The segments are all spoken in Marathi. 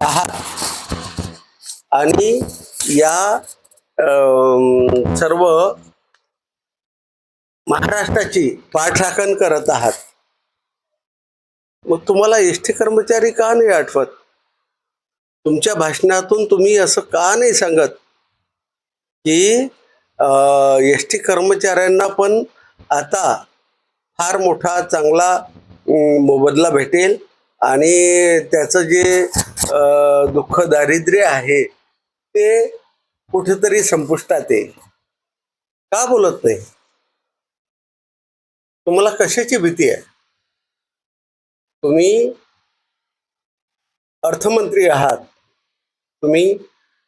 आहात आणि या सर्व महाराष्ट्राची पाठराखण करत आहात. मग तुम्हाला एस टी कर्मचारी का नाही आठवत? तुमच्या भाषणातून तुम्ही असं का नाही सांगत की एस टी कर्मचाऱ्यांना पण आता फार मोठा चांगला मोबदला भेटेल आणि त्याचं जे दुःख दारिद्र्य आहे ते कुठेतरी संपुष्टात येईल. का बोलत नाही? तुम्हाला कशाची भीती आहे? तुम्ही अर्थमंत्री आहात. तुम्ही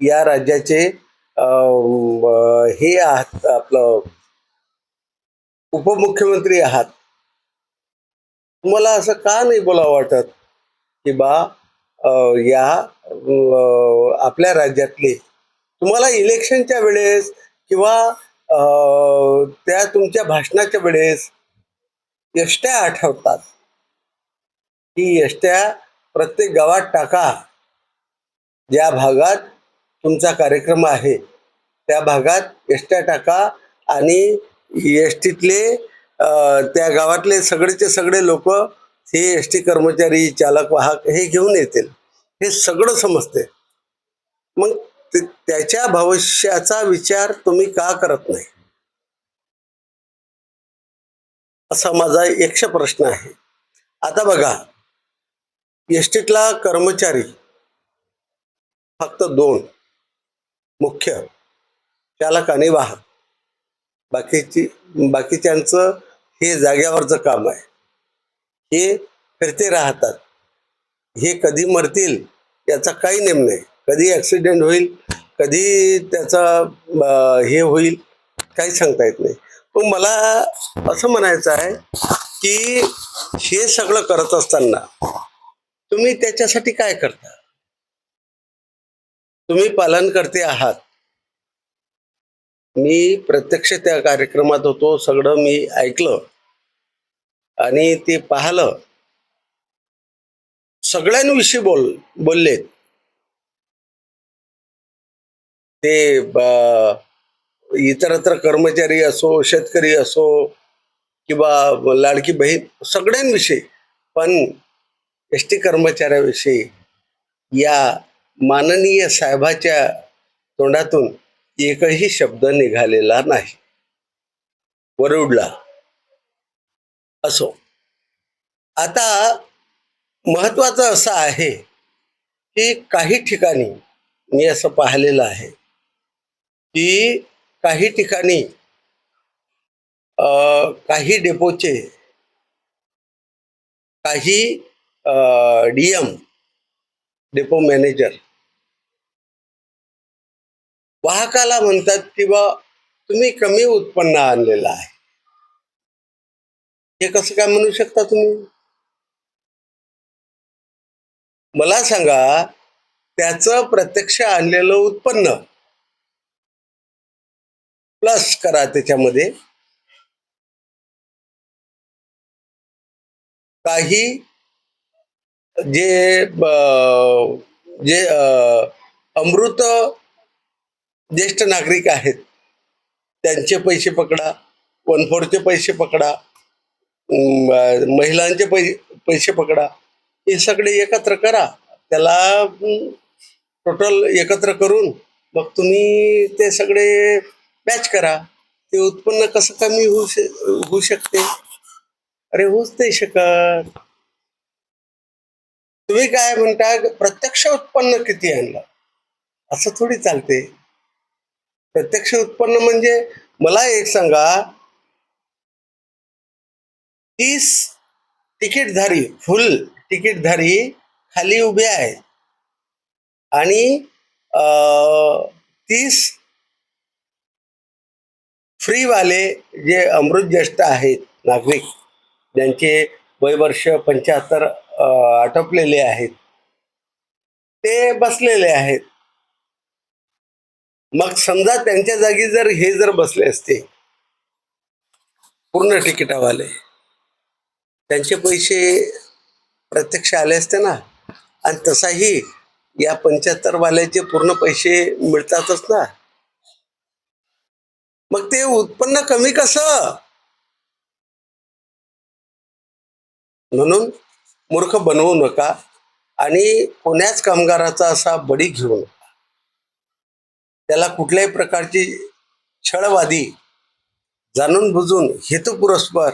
या राज्याचे हे आहात आपलं उपमुख्यमंत्री आहात. तुम्हाला असं का नाही बोलावं वाटत? की बा या आपल्या राज्यातले. तुम्हाला इलेक्शनच्या वेळेस किंवा त्या तुमच्या भाषणाच्या वेळेस यष्ट्या आठवतात. की यष्ट्या प्रत्येक गावात टाका. ज्या भागात तुमचा कार्यक्रम आहे त्या भागात यष्ट्या टाका आणि एस टीतले त्या गावातले सगळेचे सगळे लोक हे एस टी कर्मचारी चालक वाहक हे घेऊन येतील. हे सगळं समजते. मग त्याच्या भविष्याचा विचार तुम्ही का करत नाही? असा माझा एकशे प्रश्न आहे. आता बघा एस टीतला कर्मचारी फक्त दोन मुख्य चालक आणि वाहक. बाकीची बाकीच्यांचं हे जाग्यावरचं काम आहे. हे फिरते राहतात. हे कधी मरतील याचा काही नेम नाही. कधी ॲक्सिडेंट होईल कधी त्याचा हे होईल काही सांगता येत नाही. पण मला असं म्हणायचं आहे की हे सगळं करत असताना तुम्ही त्याच्यासाठी काय करता? तुम्ही पालन करते आहात. मी प्रत्यक्ष त्या कार्यक्रमात होतो सगळं मी ऐकलं. आणि ते पाहिलं सगळ्यांविषयी बोल बोललेत. ते इतरत्र कर्मचारी असो शेतकरी असो किंवा लाडकी बहीण सगळ्यांविषयी पण एस टी कर्मचाऱ्याविषयी या माननीय साहेबाच्या तोंडातून एकही शब्द निघालेला नाही. वरुडला असो. आता महत्वाचं असं आहे की काही ठिकाणी मी असं पाहिलेलं आहे की काही ठिकाणी काही डेपोचे काही डी एम डेपो मॅनेजर वाहकाला म्हणतात की बा तुम्ही कमी उत्पन्न आणलेलं आहे. हे कसं काय म्हणू शकता तुम्ही? मला सांगा त्याचं प्रत्यक्ष आणलेलं उत्पन्न प्लस करा त्याच्यामध्ये. काही जे जे अमृत ज्येष्ठ नागरिक आहेत त्यांचे पैसे पकडा वन फोरचे पैसे पकडा महिलांचे पै पैसे पकडा. हे सगळे एकत्र करा. त्याला टोटल एकत्र करून मग तुम्ही ते सगळे मॅच करा. ते उत्पन्न कसं कमी होऊ श होऊ शकते? अरे होऊच नाही शकत. तुम्ही काय म्हणता प्रत्यक्ष उत्पन्न किती आणलं? असं थोडी चालते. प्रत्यक्ष उत्पन्न म्हणजे मला एक सांगा तीस तिकीटधारी फुल तिकीटधारी खाली उभे आहेत. आणि तीस फ्रीवाले जे अमृत ज्येष्ठ आहेत नागरिक ज्यांचे वयवर्ष पंच्याहत्तर आटोपलेले आहेत ते बसलेले आहेत. मग समजा त्यांच्या जागी जर हे जर बसले असते पूर्ण तिकिटावाले त्यांचे पैसे प्रत्यक्ष आले असते ना. आणि तसाही या पंच्याहत्तरवाल्याचे पूर्ण पैसे मिळतातच ना. मग ते उत्पन्न कमी कसं? म्हणून मूर्ख बनवू नका आणि कोण्याच कामगाराचा असा बळी घेऊ नका. त्याला कुठल्याही प्रकारची छळवादी जाणून बुजून हेतुपुरस्पर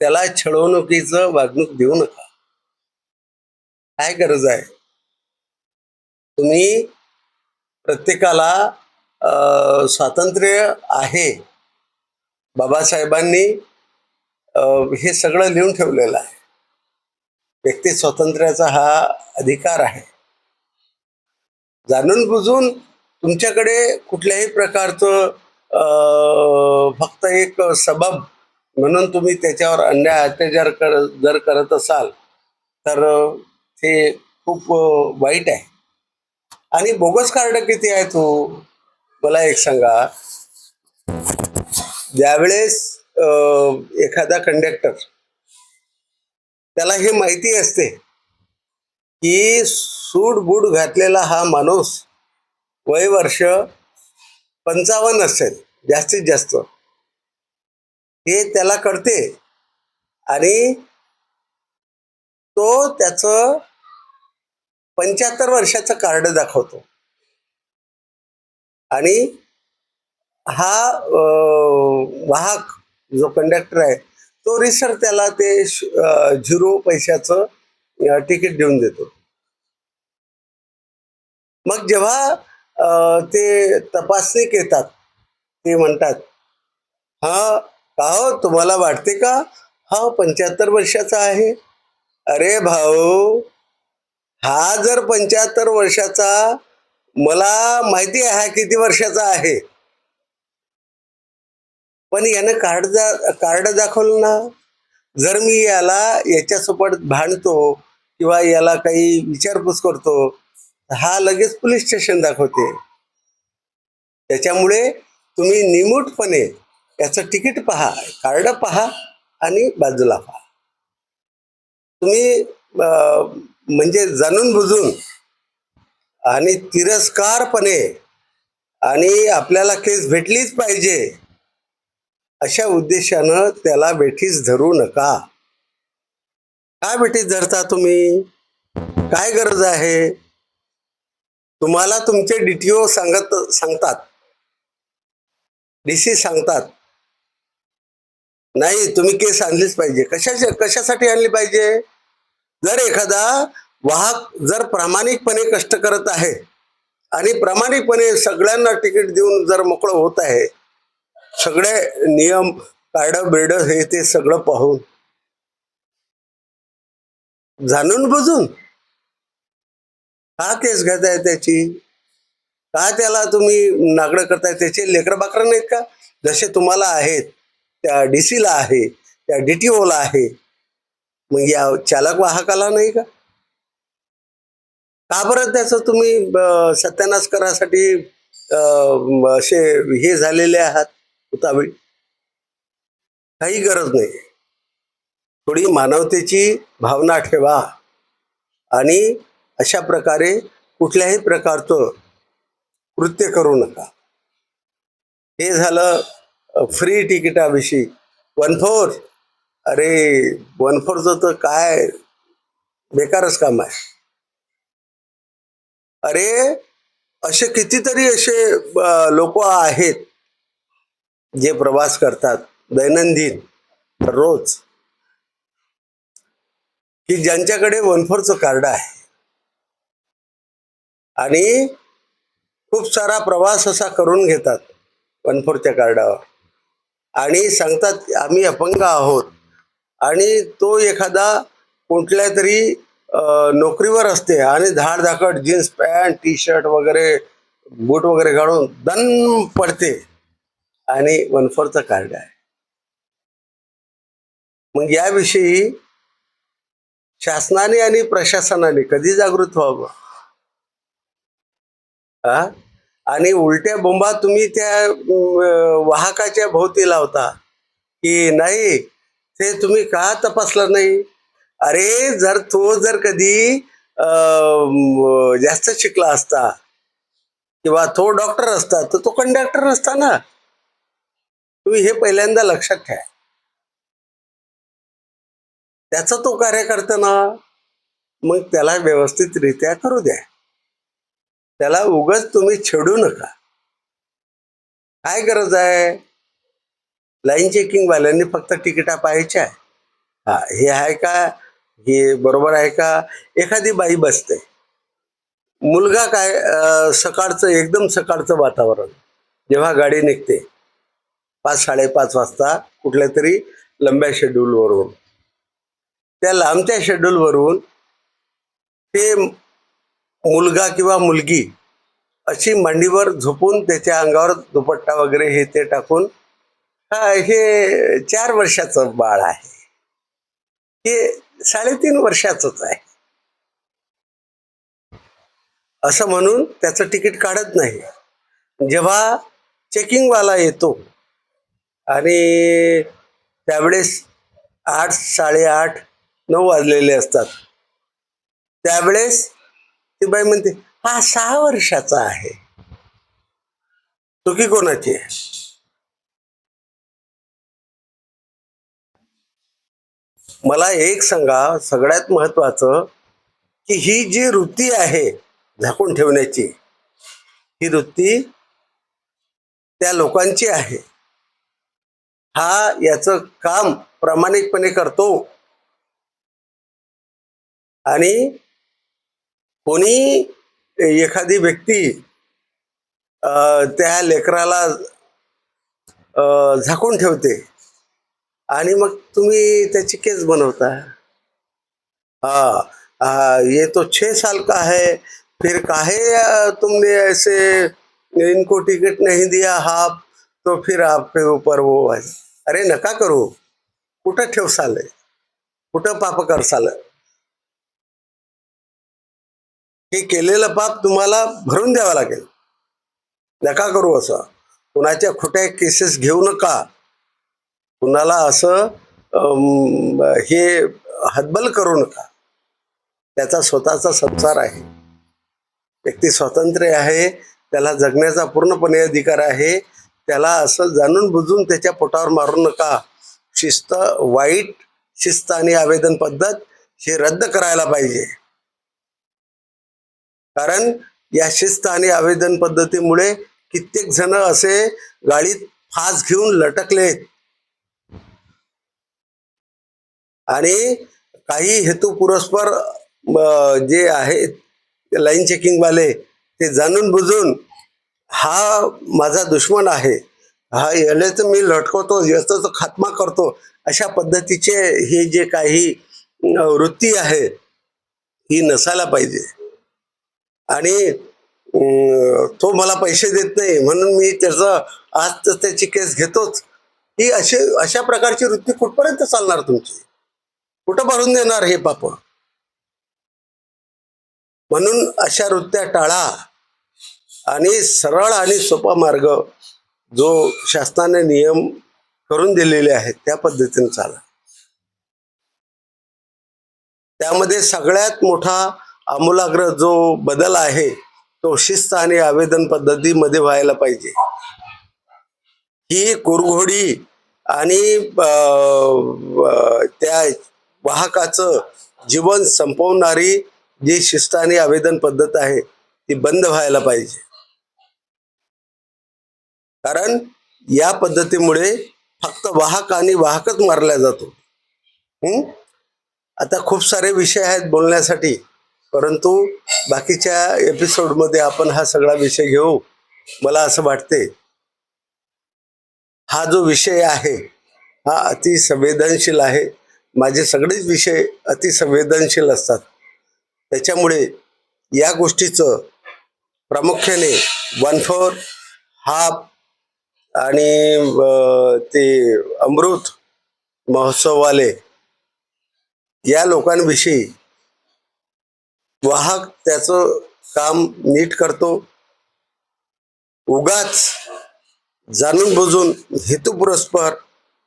त्याला छळवणुकीचं वागणूक देऊ नका. काय गरज आहे? तुम्ही प्रत्येकाला अं, स्वातंत्र्य आहे. बाबासाहेबांनी हे सगळं लिहून ठेवलेलं आहे. व्यक्ती स्वातंत्र्याचा हा अधिकार आहे. जाणून बुजून तुमच्याकडे कुठल्याही प्रकारचं अं, फक्त एक सबब म्हणून तुम्ही त्याच्यावर अन्याय अत्याचार कर जर करत असाल तर ते खूप वाईट आहे. आणि बोगस कार्ड किती आहे तू? मला एक सांगा. ज्यावेळेस एखादा कंडक्टर त्याला हे माहिती असते की सूट बूट घातलेला हा माणूस वय वर्ष पंचावन्न असेल जास्तीत जास्त. हे त्याला कळते. आणि तो त्याचं पंच्याहत्तर वर्षाचं कार्ड दाखवतो. आणि हा वाहक जो कंडक्टर आहे तो रिसर त्याला ते झिरो पैशाचं तिकीट देऊन देतो. मग जेव्हा ते तपासणीक येतात ते म्हणतात हा का हो? तुम्हाला वाटते का? हा पंच्याहत्तर वर्षाचा आहे. अरे भाऊ हा जर पंच्याहत्तर वर्षाचा मला माहिती आहे हा किती वर्षाचा आहे. पण यानं कार्ड जा कार्ड दाखवलं ना. जर मी याला याच्यासोबत भांडतो किंवा याला काही विचारपूस करतो हा लगेच पोलीस स्टेशन दाखवते. त्याच्यामुळे तुम्ही निमूटपणे याचं तिकीट पहा कार्ड पहा आणि बाजूला पहा. तुम्ही म्हणजे जाणून बुजून आणि तिरस्कारपणे आणि आपल्याला केस भेटलीच पाहिजे अशा उद्देशानं त्याला बेठीस धरू नका. काय भेटीस धरता तुम्ही? काय गरज आहे? तुम्हाला तुमचे डीटीओ सांगत सांगतात. डी सी सांगतात. नाही तुम्ही केस आणलीच पाहिजे. कशा कशासाठी आणली पाहिजे? जर एखादा वाहक जर प्रामाणिकपणे कष्ट करत आहे आणि प्रामाणिकपणे सगळ्यांना तिकीट देऊन जर मोकळं होत आहे सगळे नियम कार्ड बिर्ड हे ते सगळं पाहून जाणून बुजून का केस घेताय त्याची? का त्याला तुम्ही नागडं करताय? त्याचे लेकरं बाकरं नाहीत का? जसे तुम्हाला आहेत त्या डी सीला आहे त्या डी टी ओला आहे. मग या चालक वाहकाला नाही का? का बरं त्याचं तुम्ही सत्यानाश करासाठी असे हे झालेले आहात? उतावीळ. काही गरज नाही. थोडी मानवतेची भावना ठेवा. आणि अशा प्रकारे कुठल्याही प्रकारचं कृत्य करू नका. हे झालं फ्री तिकिटाविषयी वन फोर अरे वन फोरचं तर काय? बेकारच काम आहे. अरे असे कितीतरी असे लोक आहेत जे प्रवास करतात दैनंदिन रोज. की ज्यांच्याकडे वन फोरचं कार्ड आहे. आणि खूप सारा प्रवास असा करून घेतात वन फोरच्या कार्डावर. आणि सांगतात आम्ही अपंग आहोत. आणि तो एखादा कुठल्या तरी नोकरीवर असते आणि धाडधाकट जीन्स पॅन्ट टी शर्ट वगैरे बूट वगैरे घालून दन पडते. आणि वनफोरचं कार्ड आहे. मग याविषयी शासनाने आणि प्रशासनाने कधी जागृत व्हावं? हा आणि उलट्या बोंबा तुम्ही त्या वाहकाच्या भोवती लावता. की नाही ते तुम्ही का तपासलं नाही? अरे जर तो जर कधी जास्त शिकला असता किंवा तो डॉक्टर असता तर तो कंडक्टर नसता ना. तुम्ही हे पहिल्यांदा लक्षात ठेवा. त्याचा तो कार्य करताना मग त्याला व्यवस्थितरित्या करू द्या. त्याला उगाच तुम्ही छेडू नका. काय गरज आहे? लाईन चेकिंग वाल्यांनी फक्त तिकिटा पाहायच्या हा हे आहे का? हे बरोबर आहे का? एखादी बाई बसते. मुलगा काय सकाळचं एकदम सकाळचं वातावरण. जेव्हा गाडी निघते पाच साडेपाच वाजता कुठल्या तरी लंब्या शेड्यूलवरून त्या लांबच्या शेड्यूलवरून ते मुलगा किंवा मुलगी अशी मांडीवर झोपून त्याच्या अंगावर दुपट्टा वगैरे हे ते टाकून हा हे चार वर्षाचं बाळ आहे. हे साडेतीन वर्षाचंच आहे. असं म्हणून त्याचं तिकीट काढत नाही. जेव्हा चेकिंगवाला येतो आणि त्यावेळेस आठ साडेआठ नऊ वाजलेले असतात त्यावेळेस ती बाई म्हणते हा सहा वर्षाचा आहे. चुकी कोणाची आहे? मला एक सांगा सगळ्यात महत्वाचं की ही जी वृत्ती आहे झाकून ठेवण्याची ही वृत्ती त्या लोकांची आहे. हा याचं काम प्रामाणिकपणे करतो. आणि कोणी एखादी व्यक्ती अं, त्या लेकराला झाकून ठेवते आणि मग तुम्ही त्याची केस बनवता. हाँ ये तो छे साल का है? फिर काहे तुमने ऐसे इनको टिकट नहीं दिया हाफ? तो फिर आपके ऊपर वो है। अरे नका करू। कुठं ठेवसाल कुठं पाप करसाल की हे केलेलं पाप तुम्हाला भरून द्यावं लागेल. नका करू असं. कुणाच्या खोट्या केसेस घेऊ नका. कुणाला असं हे हतबल करू नका. त्याचा स्वतःचा संसार आहे. व्यक्ती स्वातंत्र्य आहे त्याला जगण्याचा पूर्णपणे अधिकार आहे. त्याला असं जाणून बुजून त्याच्या पोटावर मारू नका. शिस्त वाईट शिस्त आणि आवेदन पद्धत हे रद्द करायला पाहिजे. कारण या शिस्त आणि आवेदन पद्धतीमुळे कित्येक जण असे गाडीत फास घेऊन लटकले आणि काही हेतू पुरस्पर जे आहेत लाईन चेकिंग वाले ते जाणून बुजून हा माझा दुश्मन आहे. हा याला मी लटकवतो याचा तो खात्मा करतो अशा पद्धतीचे हे जे काही वृत्ती आहे ही नसायला पाहिजे. आणि तो मला पैसे देत नाही म्हणून मी त्याचं आज तर त्याची केस घेतोच. ही अशी अशा प्रकारची वृत्ती कुठपर्यंत चालणार तुमची? कुठं भरून देणार हे पाप? म्हणून अशा वृत्त्या टाळा. आणि सरळ आणि सोपा मार्ग जो शासनाने नियम करून दिलेले आहेत त्या पद्धतीने चाला. त्यामध्ये सगळ्यात मोठा आमूलाग्र जो बदल आहे तो शिस्त आणि आवेदन पद्धतीमध्ये व्हायला पाहिजे. ही कुरघोडी आणि त्या वाहकाचं जीवन संपवणारी जी शिस्त आणि आवेदन पद्धत आहे ती बंद व्हायला पाहिजे. कारण या पद्धतीमुळे फक्त वाहक आणि वाहकच मारला जातो. आता खूप सारे विषय आहेत बोलण्यासाठी. परंतु बाकीच्या एपिसोडमध्ये आपण हा सगळा विषय घेऊ मला असं वाटते. हा जो विषय आहे हा अति संवेदनशील आहे. माझे सगळेच विषय अति संवेदनशील असतात. त्याच्यामुळे या गोष्टीचं प्रामुख्याने वन फोर हाफ आणि ते अमृत महोत्सववाले या लोकांविषयी वाहक त्याचं काम नीट करतो. उगाच जाणून बुजून हेतुपुरस्पर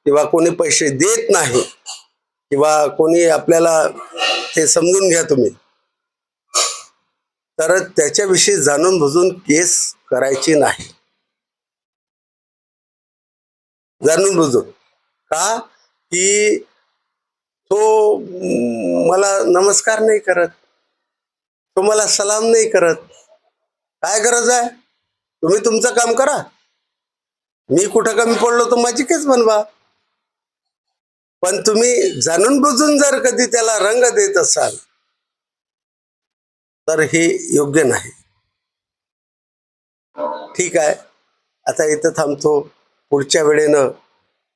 किंवा कोणी पैसे देत नाही किंवा कोणी आपल्याला ते समजून घ्या तुम्ही. तर त्याच्याविषयी जाणून बुजून केस करायची नाही. जाणून बुजून. का? की तो मला नमस्कार नाही करत. तो मला सलाम नाही करत. काय गरज आहे? तुम्ही तुमचं काम करा. मी कुठं कमी पडलो तर माझी केस बनवा. पण तुम्ही जाणून बुजून जर कधी त्याला रंग देत असाल तर हे योग्य नाही. ठीक आहे. आता इथं थांबतो. पुढच्या वेळेनं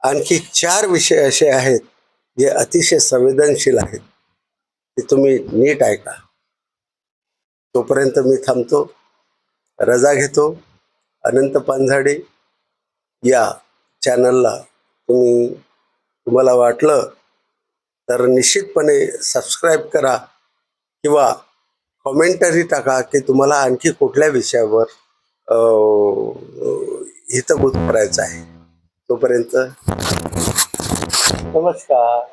आणखी चार विषय असे आहेत जे अतिशय संवेदनशील आहेत. ते तुम्ही नीट ऐका. तोपर्यंत मी थांबतो. रजा घेतो. अनंत पानझाडे या चॅनलला तुम्ही तुम्हाला वाटलं तर निश्चितपणे सबस्क्राईब करा किंवा कॉमेंटरी टाका की तुम्हाला आणखी कुठल्या विषयावर अं, करायचं आहे. तोपर्यंत नमस्कार.